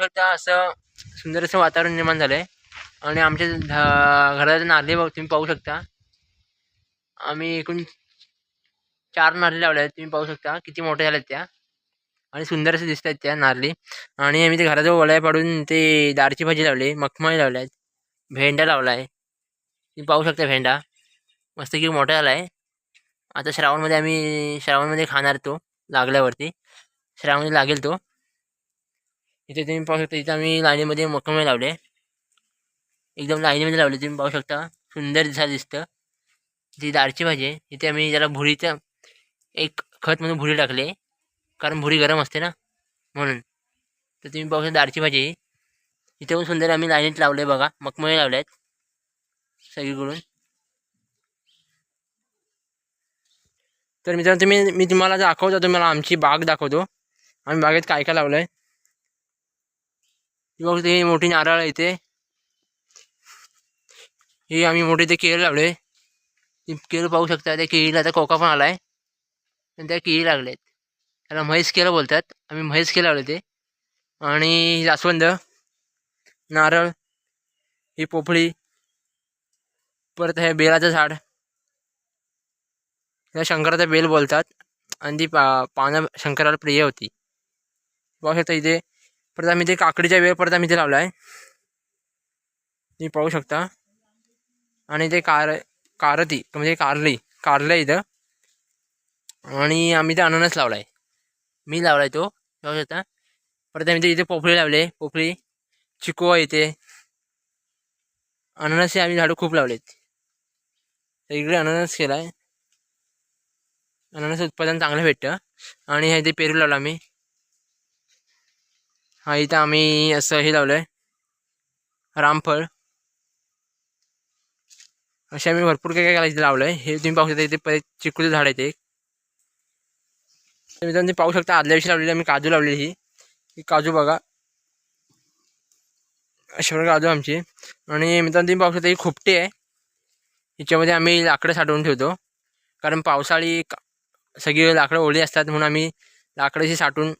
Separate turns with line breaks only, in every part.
शकता असं सुंदर असं वातावरण निर्माण झालं आहे आणि आमच्या घराचे नारळे बघ तुम्ही पाहू शकता. आम्ही एकूण चार नारळे लावले आहेत तुम्ही पाहू शकता. किती मोठ्या आहेत त्या. आणि सुंदर असे दिसत आहेत त्या नारळी आणि आम्ही ते घराजवळ वळ्या पाडून ते दारची भाजी लावली मखमळी लावल्या आहेत भेंडा लावला आहे तुम्ही पाहू शकता भेंडा. मस्त की मोठा झाला आहे आता श्रावणमध्ये आम्ही श्रावणमध्ये खाणार तो लागल्यावरती. श्रावणमध्ये लागेल तो. इथे तुम्ही पाहू शकता इथे आम्ही लाईनीमध्ये मकमे लावले. एकदम लाईनीमध्ये लावले तुम्ही पाहू शकता. सुंदर दिसा दिसतं. ती दारची भाजी आहे. इथे आम्ही जरा भुरीचं एक खत म्हणून भुरी टाकले कारण भुरी गरम असते ना म्हणून. तर तुम्ही पाहू शकता दारची भाजी इथे पण सुंदर आम्ही लाईनीत लावले बघा. मखमळे लावले आहेत सगळीकडून. तर मित्रांनो तुम्ही मी तुम्हाला दाखवतो तुम्हाला आमची बाग दाखवतो. आम्ही बागेत काय काय लावलं आहे बघ ते मोठी नारळ आहे इथे. ही आम्ही मोठी ते केळ लावले. केळ पाहू शकता त्या केळीला आता कोका पण आलाय. आणि त्या केळी लागलेत. त्याला म्हैस केळं बोलतात. आम्ही म्हैस केळं लावले ते. आणि जास्वंद नारळ ही पोपळी परत हे बेलाचं झाड. त्याला शंकराचा बेल बोलतात. आणि ती पा पानं शंकराला प्रिय होती. पाहू शकता इथे. परत आम्ही ते काकडीचा वेळ परत आम्ही ते लावला आहे. तुम्ही पाहू शकता. आणि ते कार कारती म्हणजे कारली कारलं इथं. आणि आम्ही ते अननस लावला आहे मी लावला आहे तो. पाहू शकता. परत आम्ही ते इथे पोफळी लावले पोफळी चिकोवा इथे. अननस हे आम्ही झाडं खूप लावलेत. तर इकडे अननस केला आहे अननस उत्पादन चांगलं भेटतं. आणि हे इथे पेरू लावला आम्ही. हा इथं आम्ही असं हे लावलं आहे रामफळ. असे आम्ही भरपूर काय काय करायचं लावलं आहे हे तुम्ही पाहू शकता इथे परत चिकूचं झाड आहे ते. मित्रांनो तुम्ही पाहू शकता आदल्या दिवशी लावलेली आम्ही काजू लावलेली ही. ही काजू बघा. अशा प्रकारे काजू आमची. आणि मित्रांनो तुम्ही पाहू शकता ही खोपटी आहे. हिच्यामध्ये आम्ही लाकडं साठवून ठेवतो. कारण पावसाळी का- सगळी लाकडं ओली असतात म्हणून आम्ही लाकडाची साठवून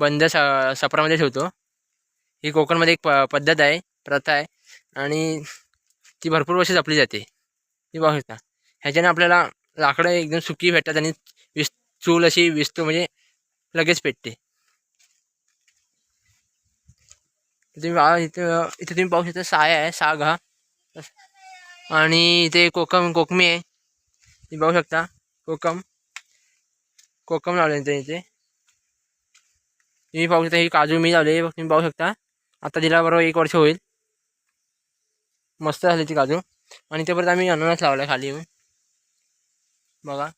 बंद स सपरामध्ये ठेवतो. ही कोकणमध्ये एक प पद्धत आहे प्रथा आहे. आणि ती भरपूर वर्ष जपली जाते. ती पाहू शकता ह्याच्याने आपल्याला लाकडं एकदम सुकी भेटतात आणि विस चूल अशी विस्तू म्हणजे लगेच पेटते. तुम्ही इथं इथे इथे तुम्ही पाहू शकता साया आहे साग हा. आणि इथे कोकम कोकमी आहे. तुम्ही पाहू शकता कोकम. कोकम लावले इथे इथे. तुम्ही पाहू शकता ही काजू मी लावले तुम्ही पाहू शकता. आता दिला बरोबर एक वर्ष होईल. मस्त झाली ती काजू. आणि ते परत आम्ही अननस लावला खाली येऊन. बघा.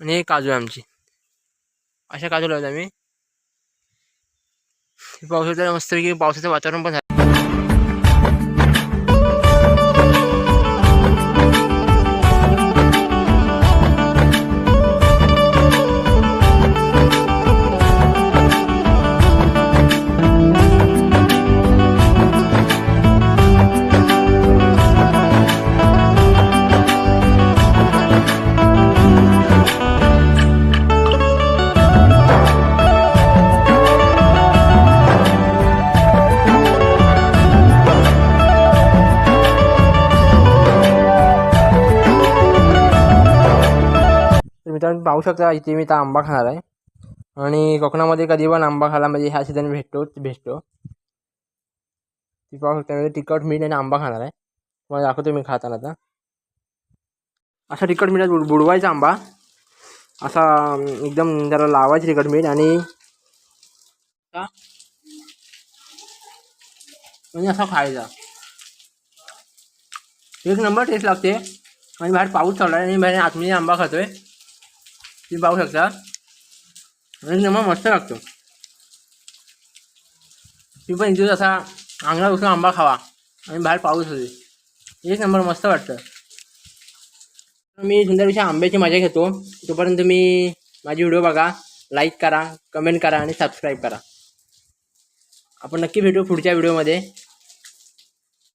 आणि हे काजू आहे आमची. अशा काजू लावले आम्ही. पाहू मस्तपैकी पावसाचं वातावरण पण झालं. मित्रांनो पाहू शकता इथे मी आता आंबा खाणार आहे. आणि कोकणामध्ये कधी पण आंबा खायला म्हणजे ह्या सीझन भेटतोच भेटतो. ती पाहू शकता म्हणजे तिखट मीठ आणि आंबा खाणार आहे. तुम्हाला दाखवतो मी खाताना आता. असा तिखट मीठ बुड बुडवायचा आंबा. असा एकदम जरा लावायचं तिखट मीठ आणि म्हणजे असा खायचा. एक नंबर टेस्ट लागते. आणि बाहेर पाऊस चालू आहे आणि बाहेर आतमध्ये आंबा खातोय. तुम्ही पाहू शकता एक नंबर मस्त लागतो तुम्ही पण इथे असा अंगणात बसून आंबा खावा आणि बाहेर पाऊस होते एक नंबर मस्त वाटतं मी सुंदरपेक्षा आंब्याची मजा घेतो तोपर्यंत तुम्ही माझी व्हिडिओ बघा लाईक करा कमेंट करा आणि सबस्क्राईब करा आपण नक्की भेटू पुढच्या व्हिडिओमध्ये